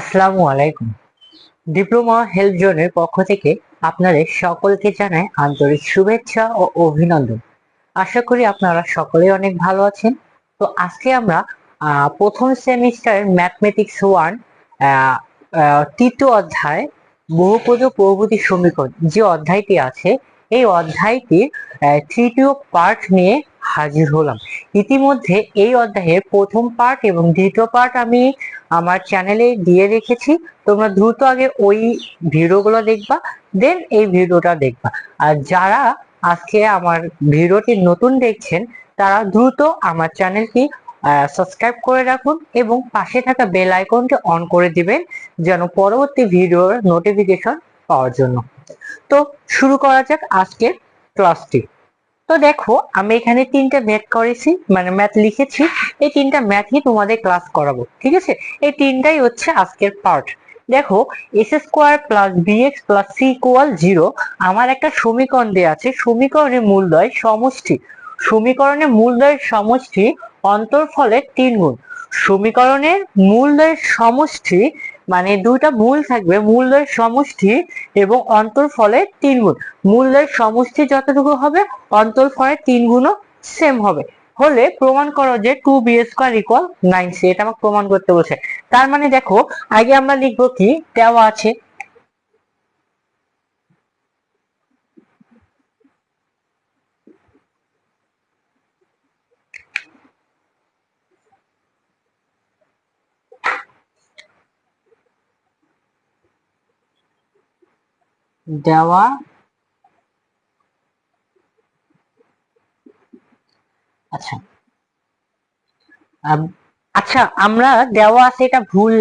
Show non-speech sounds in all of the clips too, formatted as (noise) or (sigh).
আসসালামু আলাইকুম। Diploma help জোনের পক্ষ থেকে আপনাদের সকলকে জানাই আন্তরিক শুভেচ্ছা ও অভিনন্দন। আশা করি আপনারা সকলেই অনেক ভালো আছেন। তো আজকে আমরা প্রথম সেমিস্টারের ম্যাথমেটিক্স ওয়ান তৃতীয় অধ্যায়, বহুপদ বহুপতি সমীকরণ যে অধ্যায়টি আছে, এই অধ্যায়টির তৃতীয় পার্ট নিয়ে হাজির হলাম। ইতিমধ্যে এই অধ্যায়ের প্রথম পার্ট এবং দ্বিতীয় পার্ট আমি আমার চ্যানেলে দিয়ে রেখেছি। তোমরা দ্রুত আগে ওই ভিডিওগুলো দেখবা দেন এই ভিডিওটা দেখবা। আর যারা আজকে আমার ভিডিওটি নতুন দেখছেন, তারা দ্রুত আমার চ্যানেলটি সাবস্ক্রাইব করে রাখুন এবং পাশে থাকা বেল আইকনটি অন করে দিবেন, যেন পরবর্তী ভিডিওর নোটিফিকেশন পাওয়ার জন্য। তো শুরু করা যাক আজকের ক্লাসটি তো দেখো, আমি এখানে তিনটা ম্যাথ করেছি মানে ম্যাথ লিখেছি। এই তিনটা ম্যাথই তোমাদের ক্লাস করাবো, ঠিক আছে? এই তিনটাই হচ্ছে আজকের পার্ট দেখো x square plus b x plus c equal zero আমার একটা সমীকরণ দেওয়া আছে। সমীকরণের মূলদয় সমষ্টি। সমীকরণের মূলদয়ের সমষ্টি অন্তর্ফলের তিন গুণ সমীকরণের মূলদয়ের সমষ্টি মানে দুইটা মূল থাকবে মূলের সমষ্টি এবং অন্তর্ফলের তিন গুণ। মূলের সমষ্টি যতটুকু হবে অন্তর্ফলের তিন গুণও সেম হবে। হলে প্রমাণ করো যে two b square equal nine c এটা আমাকে প্রমাণ করতে বলছে। তার মানে দেখো, আগে আমরা লিখব কি, দেওয়া আছে। দেওয়া আচ্ছা। আচ্ছা আমরা দেওয়া আছে এটা ভুল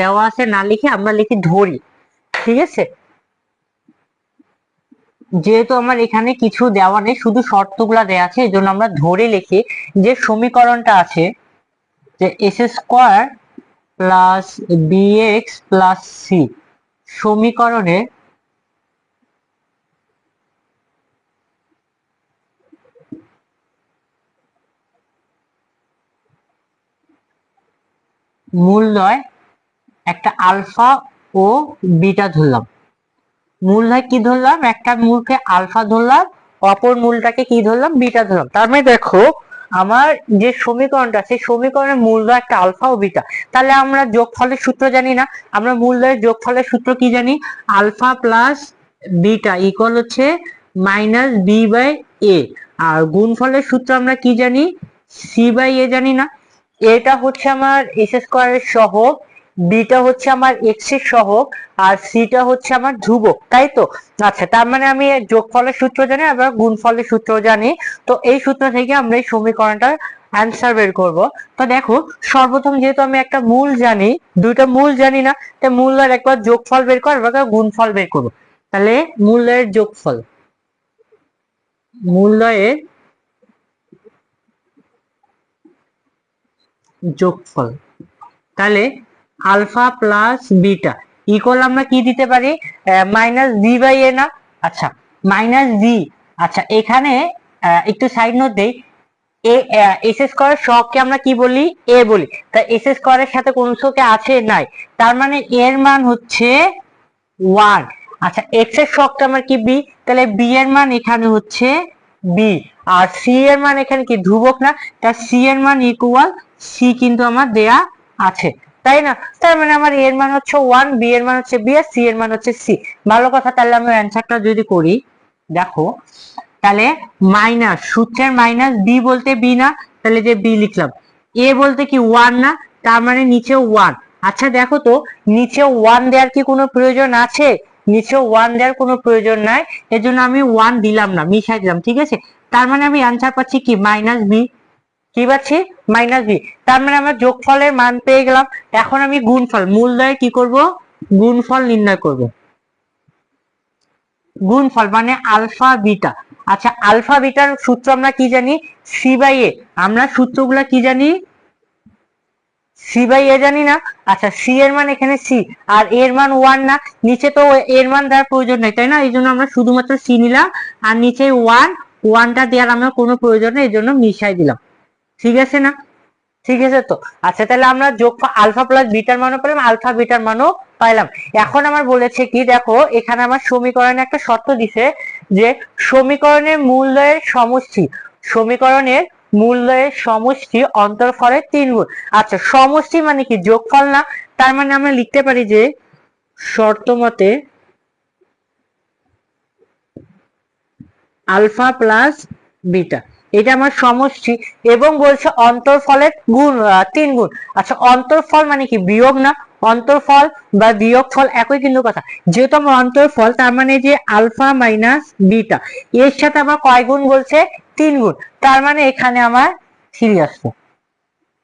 দেওয়া আছে না লিখে আমরা লিখি ধরি, ঠিক আছে? যেহেতু আমার এখানে কিছু দেওয়া নেই, শুধু শর্তগুলা দেওয়া আছে এই জন্য আমরা ধরে লিখি যে সমীকরণটা আছে, যে x square plus b x plus c সমীকরণে মূলদয় একটা আলফা ও বিটা ধরলাম। মূলদয় কি ধরলাম? একটা মূলকে আলফা ধরলাম, অপর মূলটাকে কি ধরলাম? বিটা ধরলাম। তার মানে দেখো, আমার যে সমীকরণটা, সেই সমীকরণের মূলদয় একটা আলফা ও বিটা। তাহলে আমরা যোগফলের সূত্র জানি না। আমরা মূলদয়ের যোগফলের সূত্র কি জানি? আলফা প্লাস বিটা ইকুয়াল হচ্ছে মাইনাস বি বাই এ আর গুণফলের সূত্র আমরা কি জানি? সি বাই এ জানি না। এটা হচ্ছে আমার এস স্কোয়ারের সহগ বিটা হচ্ছে আমার এক্সের সহগ, আর সিটা হচ্ছে আমার ধ্রুবক, তাই তো? আচ্ছা তার মানে আমি যোগফলের সূত্র জানি, আবার গুণফলের সূত্র জানি। তো এই সূত্র থেকে আমরা এই সমীকরণটার অ্যান্সার বের করব। তো দেখো, সর্বপ্রথম যেহেতু আমি একটা মূল জানি, দুইটা মূল জানি না তাই মূলের একবার যোগফল বের কর একবার গুণফল বের করব। তাহলে মূলের যোগফল মূল্যের যোগফল। তাহলে আলফা প্লাস বিটা ইকুয়াল আমরা কি দিতে পারি? মাইনাস ভি বাই এ না? আচ্ছা মাইনাস ভি আচ্ছা এখানে একটু সাইড নোট দেই। এ এস স্কোয়ার শখকে আমরা কি বলি? এ বলি। তা এস এস স্কোয়ারের সাথে কোন শোকে আছে? নাই। তার মানে এর মান হচ্ছে ওয়ান আচ্ছা এক্সের শখটা আমার কি বি তাহলে বি এর মান এখানে হচ্ছে বি আর সি এর মান এখানে কি? ধ্রুবক না। তা সি এর মান ইকুয়াল সি কিন্তু আমার দেয়া আছে। তাই না? তার মানে আমার এর মান হচ্ছে ওয়ান বি এর মান হচ্ছে বি, আর সি এর মান হচ্ছে সি। ভালো কথা, তাহলে আমি অ্যান্সারটা যদি করি, দেখো, তাহলে মাইনাস সূত্রের মাইনাস বি বলতে বি না, তাহলে যে বি লিখলাম এ বলতে কি ওয়ান না, তার মানে নিচে ওয়ান আচ্ছা দেখো তো নিচে ওয়ান দেওয়ার কি কোনো প্রয়োজন আছে? নিচে ওয়ান দেওয়ার কোনো প্রয়োজন নাই এর জন্য আমি ওয়ান দিলাম না, মিশাই দিলাম, ঠিক আছে? তার মানে আমি অ্যান্সার পাচ্ছি কি? মাইনাস বি কি পাচ্ছি মাইনাস বি তার মানে আমরা যোগফলের মান পেয়ে গেলাম। এখন আমি গুণফল। মূলদয় কি করব? গুণফল নির্ণয় করব। গুণফল মানে আলফা, বিটা। আচ্ছা আলফা, বিটার সূত্র আমরা কি জানি? সি বাই এ আমরা সূত্রগুলা কি জানি? সি বাই এ জানি না। আচ্ছা সি এর মান এখানে সি আর এর মান ওয়ান না। নিচে তো এর মান দেওয়ার প্রয়োজন নেই, তাই না? এই জন্য আমরা শুধুমাত্র সি নিলাম। আর নিচে ওয়ান ওয়ানটা দেওয়ার আমরা কোনো প্রয়োজন নেই, এই জন্য মিশাই দিলাম। ঠিক আছে না? ঠিক আছে তো? আচ্ছা তাহলে আমরা যোগ আলফা প্লাস বিটার মানও পেলাম আলফা বিটার মানও পাইলাম। এখন আমার বলেছে কি, দেখো, এখানে আমার সমীকরণে একটা শর্ত দিছে যে সমীকরণের মূল্যের সমষ্টি, সমীকরণের মূল্যের সমষ্টি অন্তর্ফলের তিন গুণ। আচ্ছা সমষ্টি মানে কি? যোগফল না? তার মানে আমরা লিখতে পারি যে শর্ত মতে আলফা প্লাস বিটা। এটা আমার সমষ্টি এবং বলছে অন্তর্ফলের গুণ তিন গুণ। আচ্ছা অন্তর্ফল মানে কি? বিয়োগ না? অন্তর্ফল বা বিয়োগ ফল একই কিন্তু কথা। যেহেতু আমার অন্তর্ফল, তার মানে যে আলফা মাইনাস বিটা, এর সাথে আমার কয় গুণ বলছে? তিন গুণ। তার মানে এখানে আমার থ্রি আসবে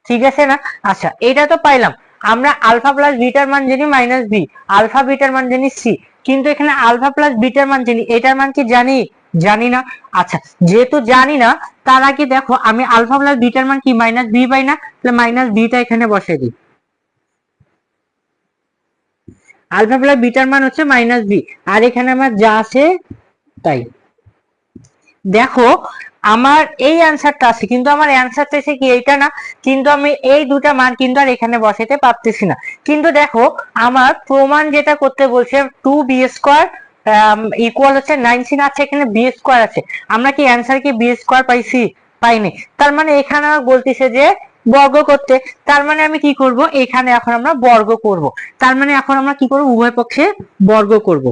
ঠিক আছে না? আচ্ছা এটা তো পাইলাম। আমরা আলফা প্লাস বিটার মান জানি মাইনাস বি, আলফা বিটার মান জানি সি। কিন্তু এখানে আলফা প্লাস বিটার মান জানি, এটার মান কি জানি? জানি না আচ্ছা যেহেতু জানি না তার আগে দেখো, আমি আলফা প্লাস বিটার মান কি? মাইনাস বি পাই না? তাহলে মাইনাস বিটা এখানে বসাই দিই। আলফা প্লাস বিটার মান হচ্ছে মাইনাস বি আর এখানে আমার যা আছে, তাই। দেখো, আমার এই অ্যান্সারটা আছে, কিন্তু আমার অ্যান্সার চাইছে কি এইটা না? কিন্তু আমি এই দুটা মান কিন্তু আর এখানে বসাতে পারতেছি না। কিন্তু দেখো, আমার প্রমাণ যেটা করতে বলছে টু বি স্কোয়ার ইকুয়াল হচ্ছে নাইনটিন আছে, এখানে বি স্কোয়ার আছে। আমরা কি অ্যান্সার কি বি স্কোয়ার পাইছি? পাইনি। তার মানে এখানে বলতেছে যে বর্গ করতে। তার মানে আমি কি করব? এখানে এখন আমরা বর্গ করব। তার মানে এখন আমরা কি করব? উভয় পক্ষে বর্গ করব।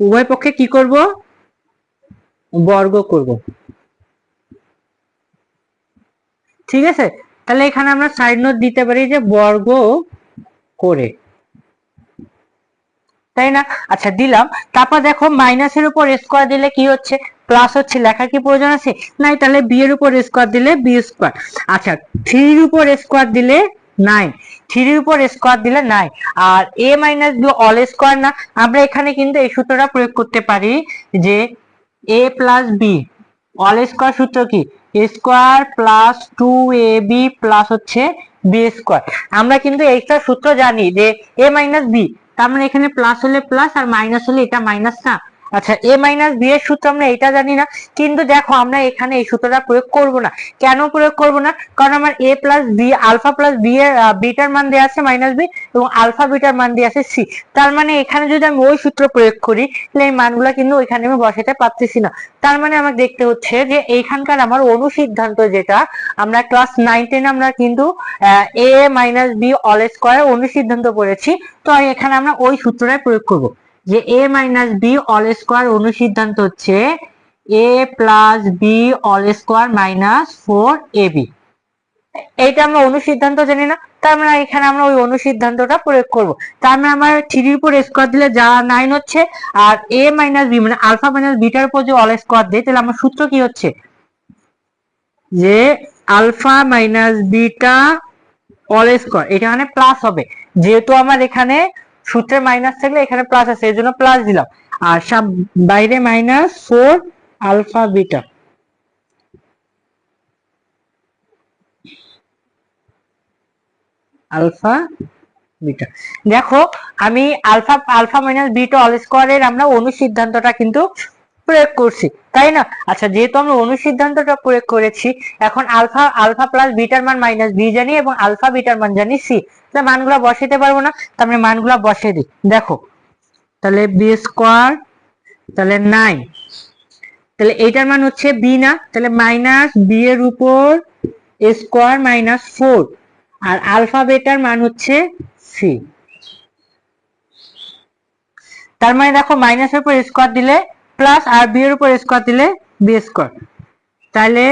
উভয় পক্ষে কি করব? বর্গ করব। ঠিক আছে? তাহলে এখানে আমরা সাইড নোট দিতে পারি যে বর্গ করে। তাই না? আচ্ছা দিলাম। তারপর দেখো মাইনাসের উপর স্কোয়ার দিলে কি হচ্ছে? প্লাস হচ্ছে, লেখার কি প্রয়োজন আছে? নাই, তাহলে বি এর উপর স্কোয়ার দিলে বি স্কোয়ার আচ্ছা থ্রির উপর স্কোয়ার দিলে নাইন থ্রির উপর স্কোয়ার দিলে নাই আর a minus b all square না। আমরা এখানে কিন্তু এই সূত্রটা প্রয়োগ করতে পারি যে a plus b all square সূত্র কি? Square plus two a b plus হচ্ছে বি স্কোয়ার আমরা কিন্তু এইটা সূত্র জানি যে এ মাইনাস বি তার মানে এখানে প্লাস হলে প্লাস আর মাইনাস হলে এটা মাইনাস না। আচ্ছা এ মাইনাস বি এর সূত্র আমরা এটা জানি না, কিন্তু দেখো আমরা এখানে এই সূত্রটা প্রয়োগ করব না। কেন প্রয়োগ করব না? কারণ আমার a plus b alpha plus b এর বিটার মান দেওয়া আছে মাইনাস বি এবং আলফা বিটার মান দেওয়া আছে সি তার মানে এখানে যদি আমি ওই সূত্র প্রয়োগ করি, তাহলে এই মানগুলো কিন্তু ওইখানে আমি বসাতে পারতেছি না। তার মানে আমার দেখতে হচ্ছে যে এইখানকার আমার অনুসিদ্ধান্ত যেটা, আমরা ক্লাস নাইন টেন আমরা কিন্তু a minus b all square অনুসিদ্ধান্ত পড়েছি তো এখানে আমরা ওই সূত্রটাই প্রয়োগ করব। যে a minus b all square অনুসিদ্ধান্ত হচ্ছে a plus b all square minus four a b এইটা আমরা অনুসিদ্ধান্ত জানি না, তার মানে এখানে আমরা ওই অনুসিদ্ধান্তটা প্রয়োগ করব। তার মানে আমার থ্রির উপর স্কোয়ার দিলে যা নাইন হচ্ছে, আর এ মাইনাস বি মানে আলফা মাইনাস বিটার উপর যে অল স্কোয়ার দেয়, তাহলে আমার সূত্র কি হচ্ছে? যে alpha minus beta all square এটা মানে প্লাস হবে। যেহেতু আমার এখানে সূত্রে মাইনাস থাকলে এখানে প্লাস আছে এই জন্য প্লাস দিলাম। আর সব বাইরে minus four alpha beta alpha beta দেখো, আমি alpha alpha minus beta all স্কোয়ারের আমরা অনুসিদ্ধান্তটা কিন্তু প্রয়োগ করছি, তাই না? আচ্ছা যেহেতু আমরা অনুসিদ্ধান্তটা প্রয়োগ করেছি, এখন আলফা আলফা প্লাস বিটার মান মাইনাস বি জানি এবং আলফা বিটার মান জানি সি তাহলে মানগুলো বসাতে পারব না, তার মানে মানগুলো বসিয়ে দিই। দেখো, তাহলে বি স্কোয়ার তাহলে নাইন তাহলে এইটার মান হচ্ছে বি না, তাহলে মাইনাস বি এর উপর স্কোয়ার মাইনাস ফোর আর আলফা বেটার মান হচ্ছে সি তার মানে দেখো মাইনাসের উপর স্কোয়ার দিলে প্লাস আর বি এর উপর স্কোয়ার দিলে বি স্কোয়ার তাহলে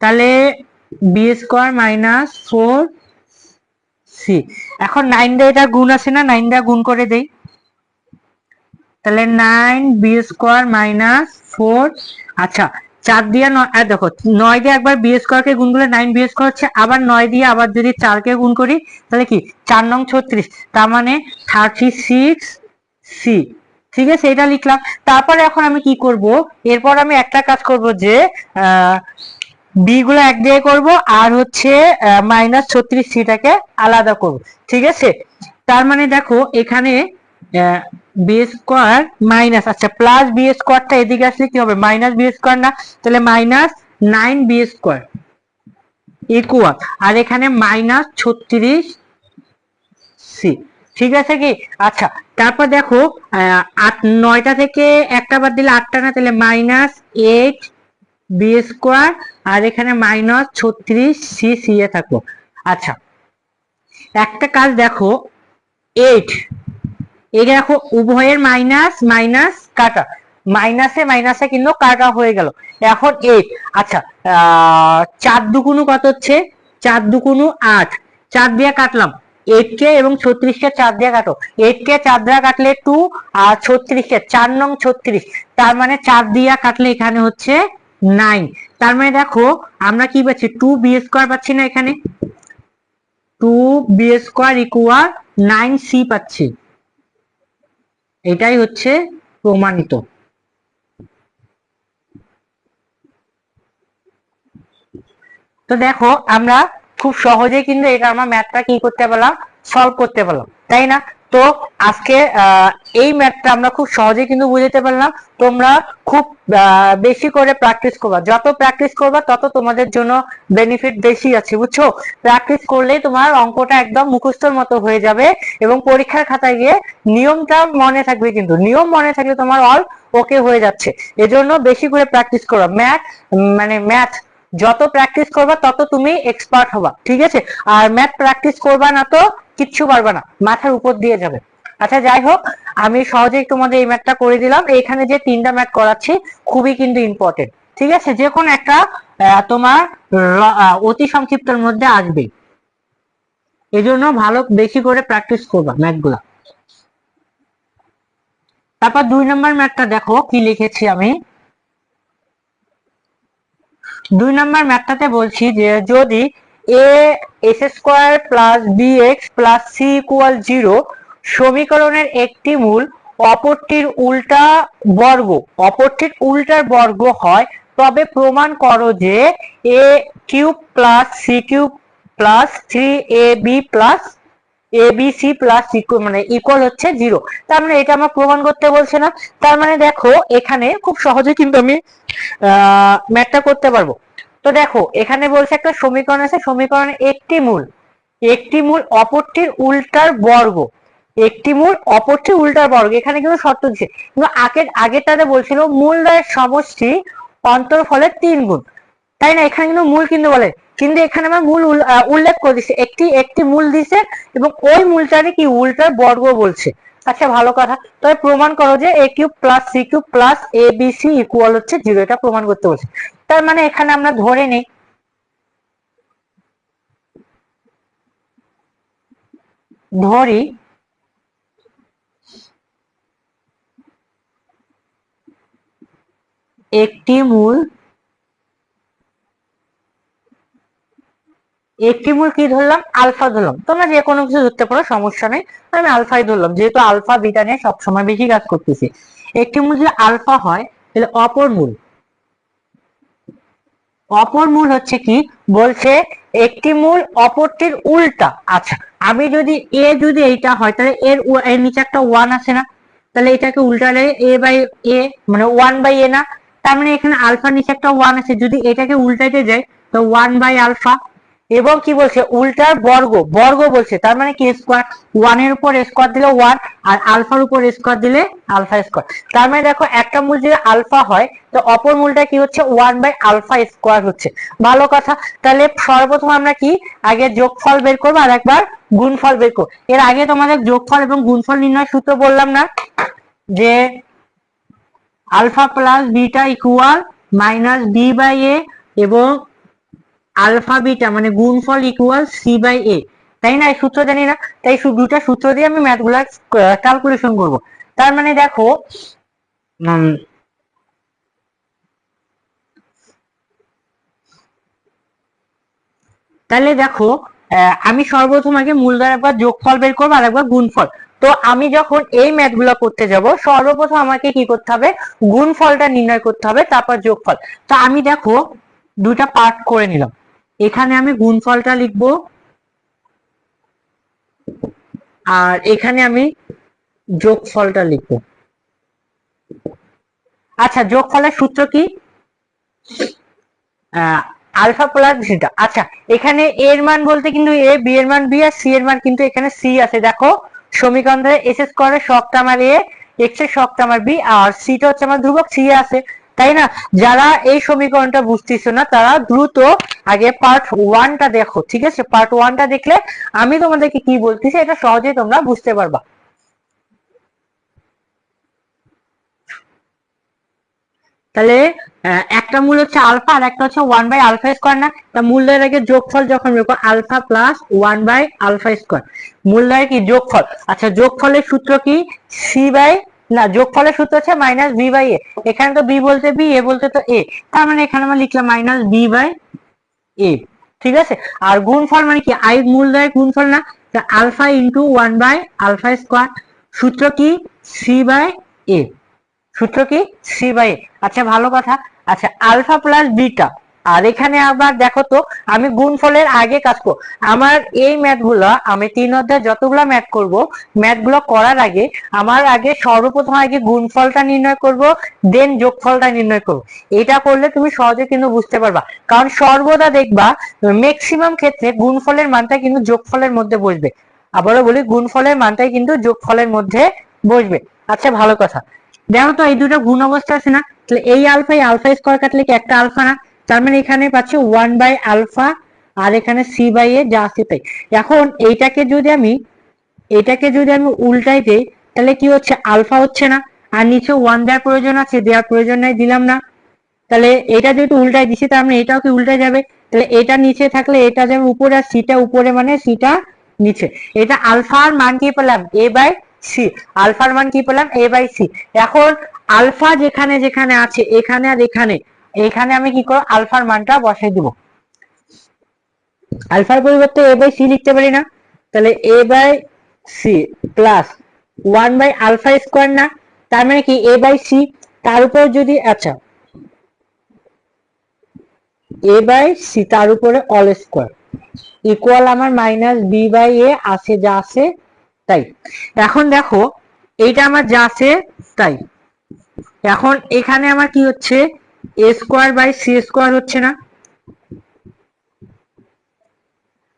তাহলে b square minus four c এখন নাইন দিয়ে এটা গুণ আছে না? নাইন দিয়ে গুণ করে দেই। তাহলে nine b square minus four আচ্ছা চার দিয়ে নয় দেখো, নয় দিয়ে একবার বি স্কোয়ার কে গুণ করলে নাইন বি স্কোয়ার হচ্ছে, আবার নয় দিয়ে আবার যদি চারকে গুণ করি, তাহলে কি? চার নং ছত্রিশ। তার মানে থার্টি সিক্স সি ঠিক আছে? এটা লিখলাম। তারপরে এখন আমি কি করব? এরপর আমি একটা কাজ করব যে বি গুলো এক দিয়ে করব, আর হচ্ছে মাইনাস ছত্রিশ সিটাকে আলাদা করব। ঠিক আছে? তার মানে দেখো, এখানে বি স্কোয়ার মাইনাস আচ্ছা প্লাস স্কোয়ারটা এদিকে আসলে কি হবে? মাইনাস স্কোয়ার না, তাহলে মাইনাস নাইন স্কোয়ার আর এখানে মাইনাস ছত্রিশ সি ঠিক আছে কি? আচ্ছা তারপর দেখো আট, নয়টা থেকে একটা বাদ দিলে আটটা না, তাহলে মাইনাস এইট বি স্কোয়ার আর এখানে মাইনাস ছত্রিশ সি সি এ থাকল আচ্ছা একটা কাজ দেখো এইট এই দেখো, উভয়ের মাইনাস মাইনাস কাটা। মাইনাসে মাইনাসে কিন্তু কাটা হয়ে গেল। এখন এইট আচ্ছা চার দুগুণু কত হচ্ছে? চার দুগুণু আট। চার দিয়ে কাটলাম। এইট কে এবং ছত্রিশ কে চার দিয়ে কাটো। এইট কে চার দিয়ে কাটলে টু আর ছত্রিশ কে, চার নং ছত্রিশ। তার মানে চার দিয়া কাটলে এখানে হচ্ছে নাইন তার মানে দেখো, আমরা কি পাচ্ছি? টু বি স্কোয়ার পাচ্ছি না এখানে। Two b square equal nine c পাচ্ছি। এটাই হচ্ছে প্রমাণিত। তো দেখো, আমরা খুব সহজে কিন্তু এটা আমরা ম্যাথটা কি করতে পারলাম? সলভ করতে পারলাম, তাই না? তো আজকে এই ম্যাথটা আমরা খুব সহজে কিন্তু বুঝতে পারলাম। তোমরা খুব বেশি করে প্র্যাকটিস করবা। যত প্র্যাকটিস করবা, তত তোমাদের জন্য বেনিফিট বেশি আছে, বুঝছ? প্র্যাকটিস করলেই তোমার অঙ্কটা একদম মুখস্থর মতো হয়ে যাবে এবং পরীক্ষার খাতায় গিয়ে নিয়মটা মনে থাকবে কিন্তু। নিয়ম মনে থাকলে তোমার অল ওকে হয়ে যাচ্ছে। এজন্য বেশি করে প্র্যাকটিস করবা ম্যাথ মানে ম্যাথ যত প্র্যাকটিস করবা, তত তুমি এক্সপার্ট হবা, ঠিক আছে? আর ম্যাথ প্র্যাকটিস করবা না তো কিচ্ছু পারবা না, মাথার উপর দিয়ে যাবে। আচ্ছা যাই হোক, আমি সহজেই তোমাদের এই ম্যাথটা করে দিলাম। এখানে যে তিনটা ম্যাথ করাচ্ছি, খুবই কিন্তু ইম্পর্টেন্ট ঠিক আছে? যে কোনো একটা তোমার অতি সংক্ষিপ্তের মধ্যে আসবে। এই জন্য ভালো বেশি করে প্র্যাকটিস করবা ম্যাথগুলা। তারপর দুই নম্বর ম্যাথটা দেখো, কি লিখেছি আমি? দুই নম্বর ম্যাথটাতে বলছি যে, যদি a x square plus b x plus c equal zero সমীকরণের একটি মূল অপরটির উল্টা বর্গ। অপরটির উল্টার বর্গ হয়, তবে প্রমাণ করো যে a cube plus c cube plus three a b plus a b c plus মানে ইকুয়াল হচ্ছে জিরো তার মানে এটা আমার প্রমাণ করতে বলছে না। তার মানে দেখো, এখানে খুব সহজে কিন্তু আমি ম্যাথটা করতে পারব। তো দেখো, এখানে বলছে একটা সমীকরণ আছে সমীকরণের একটি মূল। একটি মূল অপরটির উল্টার বর্গ। একটি মূল অপরটি উল্টার বর্গ, এখানে কিন্তু শর্ত দিচ্ছে কিন্তু আগের আগেরটাতে বলছিল মূল দ্বয়ের সমষ্টি অন্তর অন্তরফলের তিন গুণ। তাই না? এখানে কিন্তু মূল কিন্তু বলে। কিন্তু এখানে আমার মূল উল- উল্লেখ করে দিচ্ছে। একটি একটি মূল দিছে এবং ওই মূলটারে কি উল্টার বর্গ বলছে। আচ্ছা ভালো কথা। তবে প্রমাণ করো যে a cube plus c cube plus a b c equal হচ্ছে জিরো এটা প্রমাণ করতে বলছে। তার মানে এখানে আমরা ধরে নেই। ধরি। একটি মূল একটি মূল কি ধরলাম? আলফা ধরলাম। তোমরা যে কোনো কিছু ধরতে পারো, সমস্যা নেই। আমি আলফাই ধরলাম। যেহেতু আলফা, বিটা নিয়ে সবসময় বেশি কাজ করতেছি। একটি মূল যদি আলফা হয়, তাহলে অপর মূল অপর মূল হচ্ছে কি? বলছে একটি মূল অপরটির উল্টা। আচ্ছা আমি যদি এ যদি এইটা হয়, তাহলে এর এর নিচে একটা ওয়ান আছে না? তাহলে এটাকে উল্টালে এ বাই এ মানে ওয়ান বাই এ না? তার মানে এখানে আলফার নিচে একটা ওয়ান আছে। যদি এটাকে উল্টাতে যাই, তো ওয়ান বাই আলফা এবং কি বলছে? উল্টার বর্গ। বর্গ বলছে, তার মানে কি স্কোয়ার ওয়ানের উপর স্কোয়ার দিলে ওয়ান আর আলফার উপর স্কোয়ার দিলে আলফা স্কোয়ার তার মানে দেখো, একটা মূল যদি আলফা হয়, তো অপর মূলটা কি হচ্ছে? ওয়ান বাই আলফা স্কোয়ার হচ্ছে। ভালো কথা। তাহলে সর্বপ্রথম আমরা কি? আগে যোগফল বের করব আর একবার গুণফল বের করব। এর আগে তোমাদের যোগফল এবং গুণফল নির্ণয় সূত্র বললাম না, যে alpha plus beta equal minus b by a এবং আলফা, বিটা মানে গুণফল ইকুয়াল সি বাই এ তাই না? এই সূত্র জানি না। তাই দুটা সূত্র দিয়ে আমি ম্যাথগুলা ক্যালকুলেশন করব। তার মানে দেখো তাহলে দেখো আমি সর্বপ্রথম আগে মূলধন একবার যোগফল বের করব আর একবার গুণফল। তো আমি যখন এই ম্যাথগুলো করতে যাব, সর্বপ্রথম আমাকে কি করতে হবে? গুণফলটা নির্ণয় করতে হবে, তারপর যোগফল। তো আমি দেখো দুটা পার্ট করে নিলাম। এখানে আমি গুণফলটা লিখব। আর এখানে আমি যোগফলটা লিখব। আচ্ছা যোগফলের সূত্র কি? Alpha plus beta. আচ্ছা এখানে এর মান বলতে কিন্তু এ, বি এর মান, বি আর সি এর মান কিন্তু এখানে সি আছে। দেখো সমীকরণ ধরে এস এস করে শকটা আমার এ, এক্সের শকটা আমার বি, আর সিটা হচ্ছে আমার ধ্রুবক, সি আছে। তাই না? যারা এই সমীকরণটা বুঝতেছো না, তারা দ্রুত আগে পার্ট ওয়ানটা দেখো, ঠিক আছে? পার্ট ওয়ানটা দেখলে আমি তোমাদেরকে কি বলতেছি, এটা সহজেই তোমরা বুঝতে পারবা। তাহলে একটা মূল হচ্ছে আলফা আর একটা হচ্ছে ওয়ান বাই আলফা স্কোয়ার না? তা মূল্যের আগে যোগফল যখন বের alpha plus one by alpha square মূল্যের কি যোগফল? আচ্ছা যোগফলের সূত্র কি? সি বাই না, যোগফলের সূত্র হচ্ছে মাইনাস বি বাই এ এখানে তো বি বলতে বি এ বলতে তো এ তার মানে এখানে আমরা লিখলাম মাইনাস বি বাই এ ঠিক আছে? আর গুণফল মানে কি? আই মূলদয়ের গুণফল না? Alpha into one by alpha square সূত্র কি? সি বাই এ সূত্র কি? সি বাই এ আচ্ছা ভালো কথা। আচ্ছা আলফা প্লাস বিটা আর এখানে আবার দেখো তো, আমি গুণফলের আগে কাজ করব আমার এই ম্যাথগুলো, আমি তিন অধ্যায় যতগুলো ম্যাথ করব ম্যাথগুলো করার আগে, আমার আগে সর্বপ্রথম আগে গুণফলটা নির্ণয় করব দেন যোগফলটা নির্ণয় করব। এটা করলে তুমি সহজে কিন্তু বুঝতে পারবা। কারণ সর্বদা দেখবা ম্যাক্সিমাম ক্ষেত্রে গুণফলের মানটা কিন্তু যোগফলের মধ্যে বসবে। আবারও বলি গুণফলের মানটাই কিন্তু যোগফলের মধ্যে বসবে। আচ্ছা ভালো কথা। দেখো তো, এই দুটো গুণ অবস্থা আছে না? তাহলে এই আলফা এই আলফা স্কোয়ার কাটলে কি একটা আলফা না? তার মানে এখানে পাচ্ছি ওয়ান বাই আলফা আর এখানে সি বাই এ যা আছে তাই। এখন এইটাকে যদি আমি, এটাকে যদি আমি উল্টাই দেই, তাহলে কি হচ্ছে? আলফা হচ্ছে না। আর নিচে ওয়ান দেওয়ার প্রয়োজন আছে, দেওয়ার প্রয়োজন নাই, দিলাম না। তাহলে এটা যেহেতু উল্টাই দিছি, তার মানে এটাও কি উল্টে যাবে? তাহলে এটা নিচে থাকলে এটা যেমন উপরে আর সিটা উপরে মানে সিটা নিচে। এটা আলফার মান কি পেলাম? এ বাই সি আলফার মান কি পেলাম? এ বাই সি এখন আলফা যেখানে যেখানে আছে, এখানে আর এখানে এখানে আমি কি করব? আলফার মানটা বসাই দিব। আলফার পরিবর্তে এ বাই সি লিখতে পারি না। তাহলে a by c plus one by alpha square না, তার মানে কি? এ বাই সি, তার উপর যদি আচ্ছা। এ বাই সি, তার উপরে অল স্কোয়ার ইকুয়াল আমার মাইনাস বি বাই এ আছে, যা আছে, তাই। এখন দেখো, এইটা আমার যা আছে, তাই। এখন এখানে আমার কি হচ্ছে? A square by c square হচ্ছে না।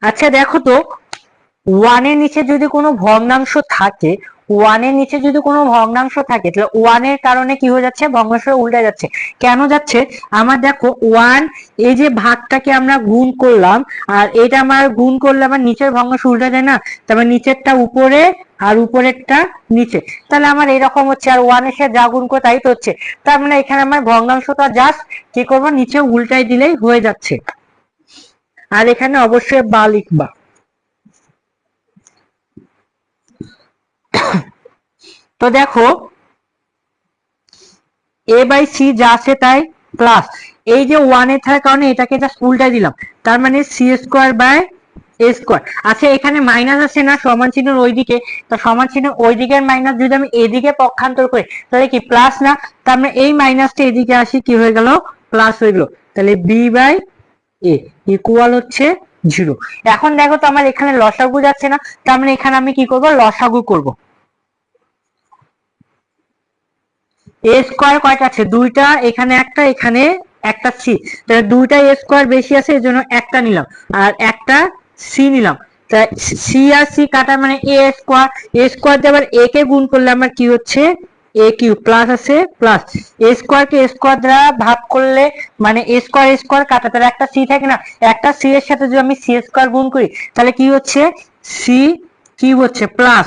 আচ্ছা দেখো তো ওয়ানের নিচে যদি কোনো ভগ্নাংশ থাকে ওয়ানের নিচে যদি কোনো ভগ্নাংশ থাকে, তাহলে ওয়ানের কারণে কি হয়ে যাচ্ছে? ভগ্নাংশ উল্টে যাচ্ছে। কেন যাচ্ছে? আমার দেখো ওয়ান এই যে ভাগটাকে আমরা গুণ করলাম, আর এটা আমার গুণ করলে আমার নিচের ভগ্নাংশ উল্টে যায় না? তারপর নিচেরটা উপরে আর উপরেরটা নিচে। তাহলে আমার এরকম হচ্ছে, আর ওয়ান এসে যা গুণ করে তাই তো হচ্ছে। তার মানে এখানে আমার ভগ্নাংশটা জাস্ট কি করব? নিচে উল্টাই দিলেই হয়ে যাচ্ছে। আর এখানে অবশ্যই বা লিখবা। তো দেখো এ বাই সি যা আছে তাই প্লাস এই যে ওয়ান এ থাকার কারণে এটাকে জাস্ট উল্টাই দিলাম। তার মানে c square by a square আচ্ছা এখানে মাইনাস আছে না, সমান চিহ্নের ওইদিকে? তো সমান চিহ্ন ওই দিকের মাইনাস যদি আমি এদিকে পক্ষান্তর করি, তাহলে কি প্লাস না? তার মানে এই মাইনাসটা এদিকে আসি, কি হয়ে গেল? প্লাস হয়ে গেল। তাহলে বি বাই এ ইকুয়াল হচ্ছে জিরো এখন দেখো তো আমার এখানে লসাগু যাচ্ছে না, তার মানে এখানে আমি কি করব? লসাগু করব। এ স্কোয়ার কয়টা আছে? দুইটা, এখানে একটা এখানে একটা সি তাহলে দুইটা এ স্কোয়ার বেশি আছে এর জন্য একটা নিলাম। আর একটা সি নিলাম। তা সি আর সি কাটা মানে এ স্কোয়ার এ স্কোয়ার দিয়ে আবার এ কে গুণ করলে আমার কি হচ্ছে? এ কিউ প্লাস আছে প্লাস এ স্কোয়ার কে স্কোয়ার দ্বারা ভাগ করলে মানে এ স্কোয়ার স্কোয়ার কাটা, তাহলে একটা সি থাকে না? একটা সি এর সাথে যদি আমি সি স্কোয়ার গুণ করি, তাহলে কি হচ্ছে? সি কিউ হচ্ছে প্লাস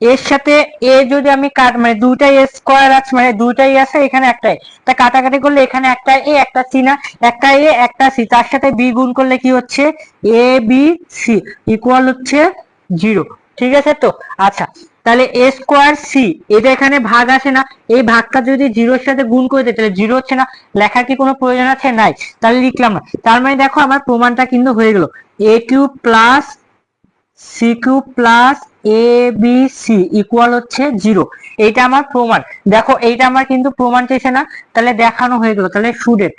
এর সাথে এ যদি আমি কাট মানে দুইটাই এ স্কোয়ার আছে মানে দুইটাই আছে, এখানে একটাই। তা কাটাকাটি করলে এখানে একটা এ, একটা সি না? একটা এ, একটা সি। তার সাথে বি গুণ করলে কি হচ্ছে? A, b, c. ইকুয়াল হচ্ছে জিরো ঠিক আছে তো? আচ্ছা তাহলে এ স্কোয়ার সি এটা এখানে ভাগ আছে না, এই ভাগটা যদি জিরোর সাথে গুণ করে দিই তাহলে জিরো হচ্ছে না। লেখার কি কোনো প্রয়োজন আছে? নাই। তাহলে লিখলাম না। তার মানে দেখো, আমার প্রমাণটা কিন্তু হয়ে গেল। A cube plus c cube plus a b c equal হচ্ছে জিরো এইটা আমার প্রমাণ। দেখো, এইটা আমার কিন্তু প্রমাণ চেয়েছে না। তাহলে দেখানো হয়ে গেল। তাহলে স্টুডেন্ট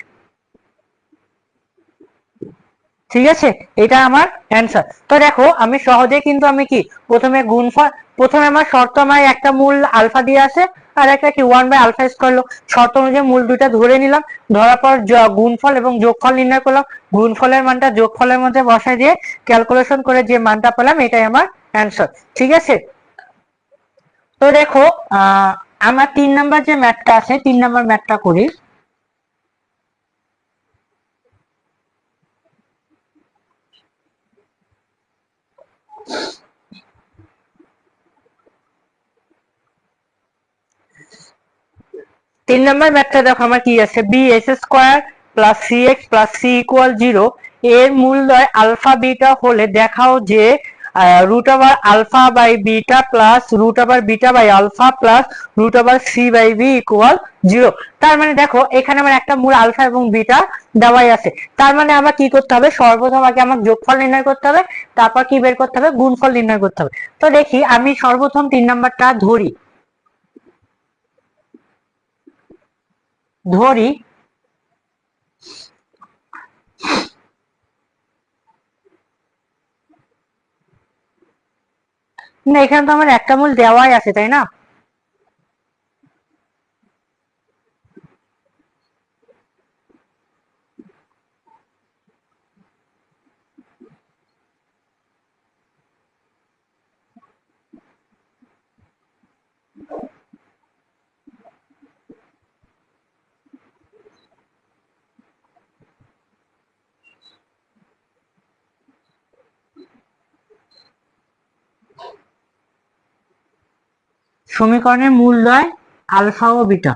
ঠিক আছে? এটা আমার অ্যান্সার তো দেখো, আমি সহজে কিন্তু আমি কি, প্রথমে গুণফল প্রথমে আমার শর্ত আমার একটা মূল আলফা দিয়ে আছে আর একটা কি ওয়ান বাই আলফা স্কোয়ার শর্ত অনুযায়ী মূল দুইটা ধরে নিলাম। ধরার পর গুণফল এবং যোগফল নির্ণয় করলাম। গুণফলের মানটা যোগফলের মধ্যে বসায় দিয়ে ক্যালকুলেশন করে যে মানটা পেলাম, এটাই আমার অ্যান্সার ঠিক আছে? তো দেখো আমার তিন নাম্বার যে ম্যাথটা আছে, তিন নাম্বার ম্যাথটা করি। তিন নম্বর ম্যাথটা দেখো, আমার কি আছে? B x square plus c x plus c equal zero এর মূল্যয় আলফা বিটা হলে দেখাও যে root over alpha by beta plus root over beta by alpha plus root over c by b equal zero তার মানে দেখো, এখানে আমার একটা মূল আলফা এবং বিটা দেওয়াই আছে। তার মানে আমার কি করতে হবে? সর্বপ্রথম আগে আমার যোগফল নির্ণয় করতে হবে, তারপর কি বের করতে হবে? গুণফল নির্ণয় করতে হবে। তো দেখি, আমি সর্বপ্রথম তিন নাম্বারটা ধরি। ধরি না এখানে তো আমার একটা মূল দেওয়াই আছে তাই না? সমীকরণের মূল্যয় আলফা ও বিটা।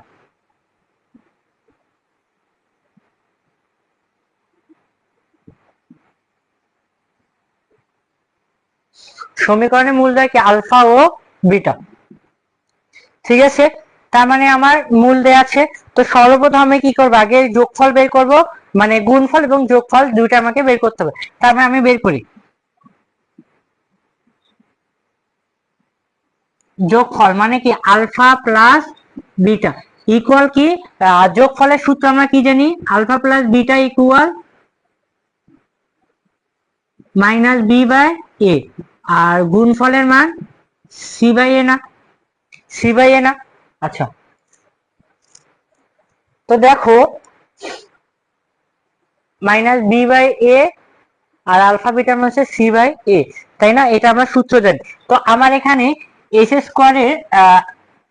সমীকরণের মূল্যয় কি আলফা ও বিটা। ঠিক আছে? তার মানে আমার মূল দেয়া আছে। তো সর্বপ্রথম আমি কি করব? আগে যোগফল বের করব। মানে গুণফল এবং যোগফল দুইটা আমাকে বের করতে হবে। তার মানে আমি বের করি। যোগফল মানে কি আলফা প্লাস বিটা। ইকুয়াল কি? যোগফলের সূত্র আমরা কি জানি? Alpha plus beta equal minus b by a আর গুণফলের মান সি বাই এ না। সি বাই এ না। আচ্ছা। তো দেখো মাইনাস বি বাই এ আর আলফা মান হচ্ছে সি বাই এ তাই না? এটা আমরা সূত্র জানি। তো আমার এখানে এস স্কোয়ারের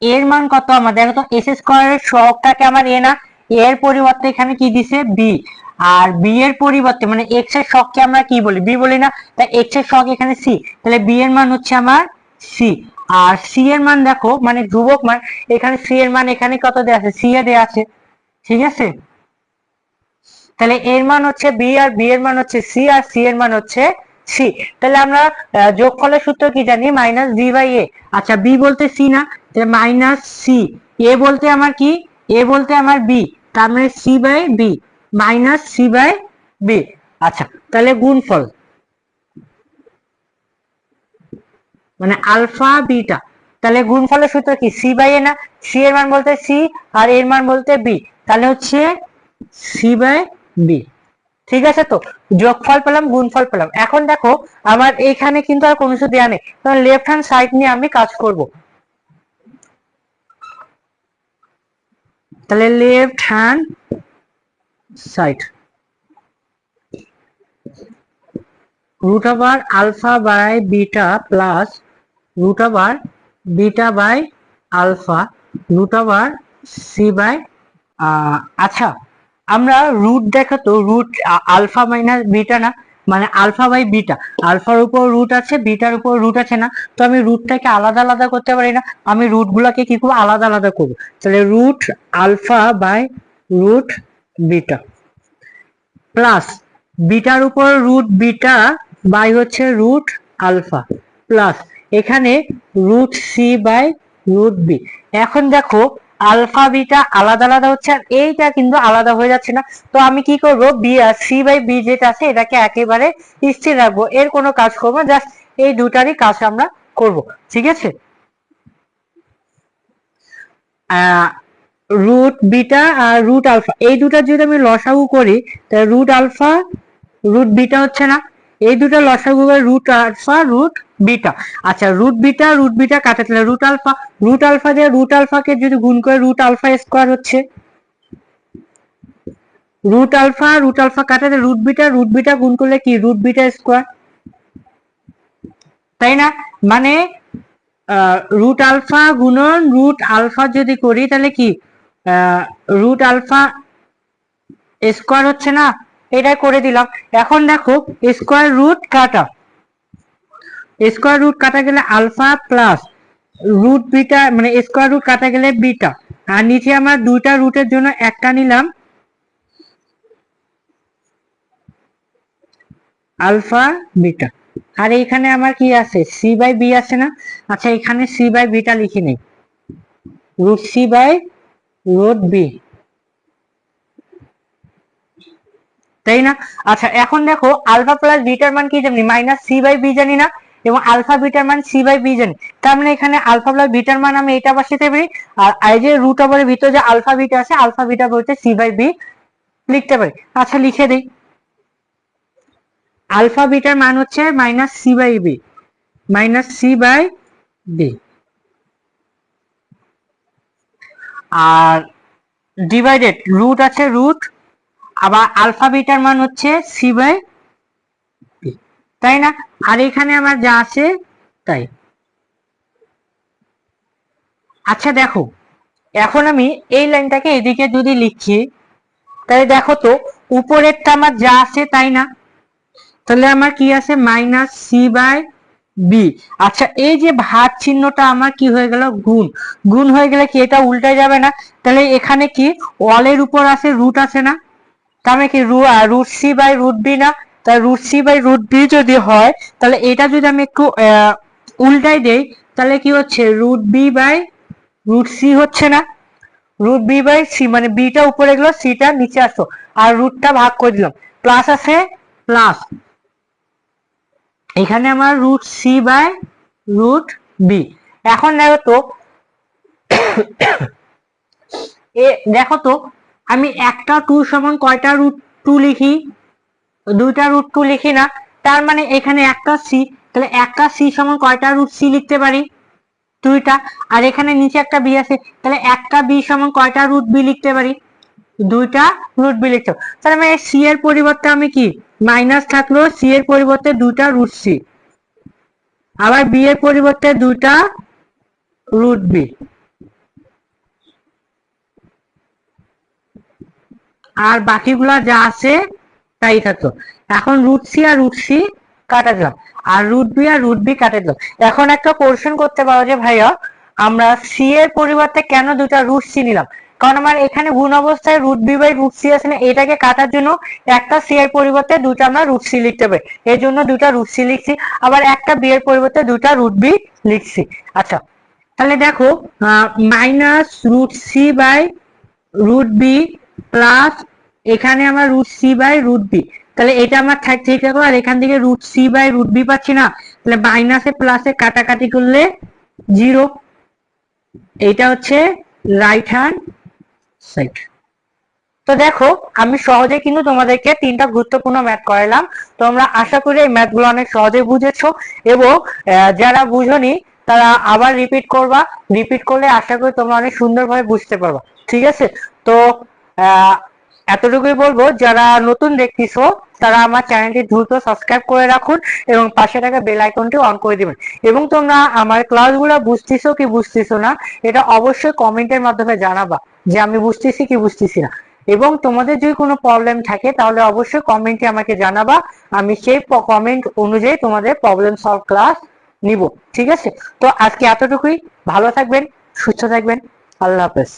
এর মান কত আমার? দেখো তো এস স্কোয়ারের সহগটাকে আমার এ না, এর পরিবর্তে এখানে কি দিছে? বি আর বি এর পরিবর্তে মানে এক্সের শখকে আমরা কি বলি? বি বলি না তাই এক্সের শখ এখানে সি তাহলে বি এর মান হচ্ছে আমার সি আর সি এর মান দেখো মানে ধ্রুবক মান, এখানে সি এর মান এখানে কত দেওয়া আছে? সি এ দেওয়া আছে। ঠিক আছে? তাহলে এর মান হচ্ছে বি আর বি এর মান হচ্ছে সি আর সি এর মান হচ্ছে সি। তাহলে আমরা আহ, যোগফলের সূত্র কি জানি? মাইনাস বি বাই এ আচ্ছা বি বলতে সি না? মাইনাস সি এ বলতে আমার কি? এ বলতে আমার বি তার মানে c by b minus c by b আচ্ছা তাহলে গুণফল। মানে আলফা বিটা তাহলে গুণফলের সূত্র কি? সি বাই এ না? সি এর মান বলতে সি আর এর মান বলতে বি তাহলে হচ্ছে সি বাই বি ঠিক আছে তো? যোগফল পেলাম গুণফল পেলাম। এখন দেখো, আমার এখানে কিন্তু আর কোনো কিছু দেওয়া নেই। কারণ লেফট হ্যান্ড সাইড নিয়ে আমি কাজ করব। তাহলে left hand side root over alpha by beta plus root over beta by alpha root over c by আচ্ছা। আমরা রুট দেখাতো রুট আলফা মাইনাস বিটা না মানে আলফা বাই বিটা আলফার উপর রুট আছে বিটার উপর রুট আছে না, তো আমি রুটটাকে আলাদা আলাদা করতে পারি না। আমি রুট গুলাকে কি করব? আলাদা আলাদা করব। তাহলে root alpha by root beta plus bitter উপর রুট বিটা বাই হচ্ছে রুট আলফা প্লাস এখানে root C by root B এখন দেখো আলফা, বিটা আলাদা আলাদা হচ্ছে আর এইটা কিন্তু আলাদা হয়ে যাচ্ছে না। তো আমি কি করব? বি আর সি বাই বি যেটা আছে এটাকে একেবারে স্থির রাখব। এর কোনো কাজ করব জাস্ট এই দুটারই কাজ আমরা করব। ঠিক আছে? রুট বিটা আর রুট আলফা এই দুটার যদি আমি লসাগু করি, তাহলে রুট আলফা রুট বিটা হচ্ছে না। এই দুটো লসাগু রুট আলফা রুট বিটা। আচ্ছা রুট বিটা রুট বিটা কাটাতে রুট আলফা রুট আলফা দিয়ে রুট আলফাকে যদি গুণ করে রুট আলফা স্কোয়ার হচ্ছে রুট আলফা রুট আলফা কাটাতে রুট বিটা রুট বিটা গুণ করলে কি? রুট বিটা স্কোয়ার তাই না? মানে রুট আলফা গুণন রুট আলফা যদি করি তাহলে কি? রুট আলফা স্কোয়ার হচ্ছে না? এটাই করে দিলাম। এখন দেখো স্কোয়ার রুট কাটা। স্কোয়ার রুট কাটা গেলে আলফা প্লাস রুট বিটা মানে স্কোয়ার রুট কাটা গেলে বিটা আর নিচে আমরা দুইটা রুটের জন্য একটা নিলাম। আলফা বিটা আর এইখানে আমার কি আছে? সি বাই বি আছে না? আচ্ছা এখানে সি বাই বিটা লিখি নেই। Root C by root B তাই না? আচ্ছা এখন দেখো আলফা প্লাস বিটার মান কি জানি? মাইনাস সি বাই বি জানি না। এবং আলফা বিটার মান সি বাই বি জানি। তার মানে এখানে আলফা প্লাস বিটার মান আমি এটা বসাতে পারি, আর এই যে রুট ওভারের ভিতরে যে আলফা বিটা আছে, আলফা বিটা বলতে সি বাই বি লিখতে পারি। আচ্ছা লিখে দিই। আলফা বিটার মান হচ্ছে minus C by B minus C by B R divided root আছে রুট আবার আলফা বিটার মান হচ্ছে সি বাই তাই না? আর এখানে আমার যা আছে, তাই। আচ্ছা দেখো, এখন আমি এই লাইনটাকে এদিকে যদি লিখি, তাহলে দেখো তো, উপরেরটা আমার যা আছে তাই না? তাহলে আমার কি আছে? Minus C by B. আচ্ছা এই যে ভাত চিহ্নটা আমার কি হয়ে গেল? গুণ। গুণ হয়ে গেলে কি এটা উল্টে যাবে না? তাহলে এখানে কি? ওয়ালের উপর আছে রুট আছে না? তাহলে কি? Root C by root B না? তাহলে root C by root B যদি হয়, তাহলে এটা যদি আমি একটু উল্টাই দেই, তাহলে কি হচ্ছে? Root B by root C হচ্ছে না। রুট বি বাই সি মানে বিটা উপরে গেলো সিটা নিচে আসতো আর রুটটা ভাগ করে দিলাম। প্লাস আছে প্লাস এখানে আমার root C by root B এখন দেখো তো, (coughs) এ, দেখো তো, আমি একটা টু সমান কয়টা রুট টু লিখি? দুইটা রুট টু লিখি না। তার মানে এখানে একটা সি তাহলে একটা সি সমান কয়টা রুট সি লিখতে পারি? দুইটা। আর এখানে নিচে একটা বি আছে, তাহলে একটা বি সমান কয়টা রুট বি লিখতে পারি? দুইটা রুট বি লিখতে তাহলে আমি সি এর পরিবর্তে আমি কি? মাইনাস থাকল সি এর পরিবর্তে দুইটা রুট সি আবার বি এর পরিবর্তে দুইটা রুট বি আর বাকিগুলা যা আছে তাই থাকতো এখন রুট সি আর রুট সি কাটা দিলাম আর রুট বি আর রুট বি কাটা দিলাম এখন একটা কোশ্চেন করতে পারো যে, ভাইয়া, আমরা সি এর পরিবর্তে কেন দুটা রুট সি নিলাম? কারণ আমার এখানে গুণ অবস্থায় root B by root C আছে না, এটাকে কাটার জন্য একটা সি এর পরিবর্তে দুটা আমরা রুট সি লিখতে পারি। এর জন্য দুটা রুট সি লিখছি, আবার একটা বি এর পরিবর্তে দুটা রুট বি লিখছি। আচ্ছা তাহলে দেখো minus root C by root B plus এখানে আমার root C by root B তাহলে এটা আমার ঠিক থাকল আর এখান থেকে root C by root B পাচ্ছি না। তাহলে মাইনাসে প্লাসে কাটাকাটি করলে জিরো এটা হচ্ছে রাইট হ্যান্ড সাইড তো দেখো, আমি সহজে কিন্তু তোমাদেরকে তিনটা গুরুত্বপূর্ণ ম্যাথ করালাম। তোমরা আশা করি এই ম্যাথগুলো অনেক সহজে বুঝেছ। এবং যারা বুঝনি, তারা আবার রিপিট করবা। রিপিট করলে আশা করি তোমরা অনেক সুন্দরভাবে বুঝতে পারবা। ঠিক আছে? তো এতটুকুই বলব, যারা নতুন দেখতেছো, তারা আমার চ্যানেলটি দ্রুত সাবস্ক্রাইব করে রাখুন এবং পাশে থাকা বেল আইকনটি অন করে দিবেন। এবং তোমরা আমার ক্লাসগুলো বুঝতেছো কি বুঝতেছো না, এটা অবশ্যই কমেন্টের মাধ্যমে জানাবা যে আমি বুঝতেছি কি বুঝতেছি না। এবং তোমাদের যদি কোনো প্রবলেম থাকে, তাহলে অবশ্যই কমেন্টে আমাকে জানাবা, আমি সেই কমেন্ট অনুযায়ী তোমাদের প্রবলেম সলভ ক্লাস নিব। ঠিক আছে? তো আজকে এতটুকুই। ভালো থাকবেন, সুস্থ থাকবেন। আল্লাহ হাফেজ।